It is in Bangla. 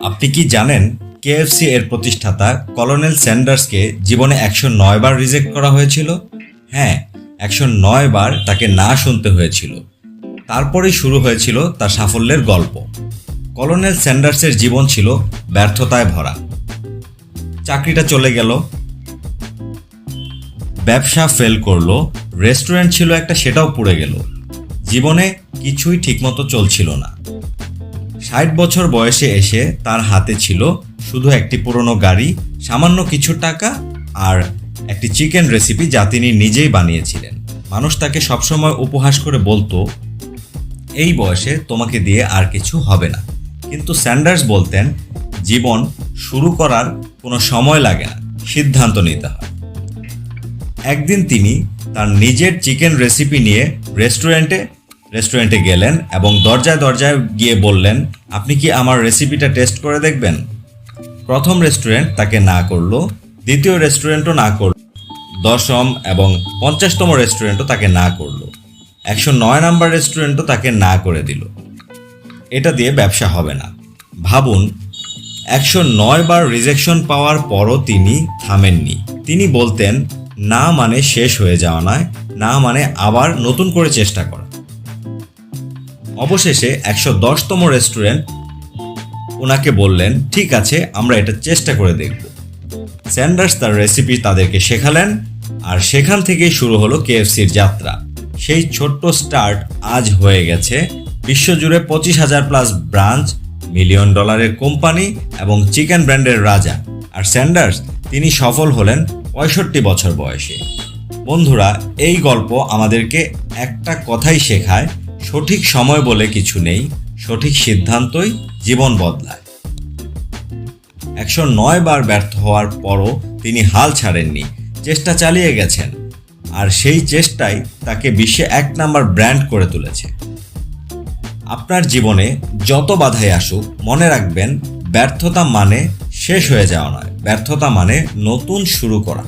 আপনি কি জানেন কেএফসি এর প্রতিষ্ঠাতা কলোনেল স্যান্ডার্সকে জীবনে একশো নয় বার রিজেক্ট করা হয়েছিল? হ্যাঁ একশো নয় বার তাকে না শুনতে হয়েছিল। তারপরেই শুরু হয়েছিল তার সাফল্যের গল্প। কলোনেল স্যান্ডার্সের জীবন ছিল ব্যর্থতায় ভরা। চাকরিটা চলে গেল। ব্যবসা ফেল করল। রেস্টুরেন্ট ছিল একটা, সেটাও পুড়ে গেল। জীবনে কিছুই ঠিকমতো চলছিল না। ষাট বছর বয়সে এসে তার হাতে ছিল শুধু একটি পুরনো গাড়ি, সামান্য কিছু টাকা আর একটি চিকেন রেসিপি যা তিনি নিজেই বানিয়েছিলেন। মানুষ তাকে সবসময় উপহাস করে বলতো, এই বয়সে তোমাকে দিয়ে আর কিছু হবে না। কিন্তু স্যান্ডার্স বলতেন, জীবন শুরু করার কোনো সময় লাগে না। সিদ্ধান্ত নিতে হয়। একদিন তিনি তার নিজের চিকেন রেসিপি নিয়ে রেস্টুরেন্টে রেস্টুরেন্টে গেলেন এবং দরজায় দরজায় গিয়ে বললেন, আপনি কি আমার রেসিপিটা টেস্ট করে দেখবেন? প্রথম রেস্টুরেন্ট তাকে না করল, দ্বিতীয় রেস্টুরেন্টও না করল, দশম এবং পঞ্চাশতম রেস্টুরেন্টও তাকে না করল, একশো নয় নাম্বার রেস্টুরেন্টও তাকে না করে দিল। এটা দিয়ে ব্যবসা হবে না। ভাবুন, একশো নয় বার রিজেকশন পাওয়ার পরও তিনি থামেননি। তিনি বলতেন, না মানে শেষ হয়ে যাওয়া নয়, না মানে আবার নতুন করে চেষ্টা করা। অবশেষে একশো দশতম রেস্টুরেন্ট ওনাকে বললেন, ঠিক আছে, আমরা এটা চেষ্টা করে দেখব। স্যান্ডার্স তার রেসিপি তাদেরকে শেখালেন আর সেখান থেকেই শুরু হলো কেএফসির যাত্রা। সেই ছোট্ট স্টার্ট আজ হয়ে গেছে। বিশ্বজুড়ে পঁচিশ হাজার প্লাস ব্রাঞ্চ, মিলিয়ন ডলারের কোম্পানি এবং চিকেন ব্র্যান্ডের রাজা। আর স্যান্ডার্স, তিনি সফল হলেন পঁয়ষট্টি বছর বয়সে। বন্ধুরা, এই গল্প আমাদেরকে একটা কথাই শেখায় সঠিক সময় বলে কিছু নেই, সঠিক সিদ্ধান্তই জীবন বদলায়। একশো নয় বার ব্যর্থ হওয়ার পরও তিনি হাল ছাড়েননি, চেষ্টা চালিয়ে গেছেন, আর সেই চেষ্টাই তাকে বিশ্বে এক নাম্বার ব্র্যান্ড করে তুলেছে। আপনার জীবনে যত বাধাই আসুক, মনে রাখবেন, ব্যর্থতা মানে শেষ হয়ে যাওয়া নয়, ব্যর্থতা মানে নতুন শুরু করা।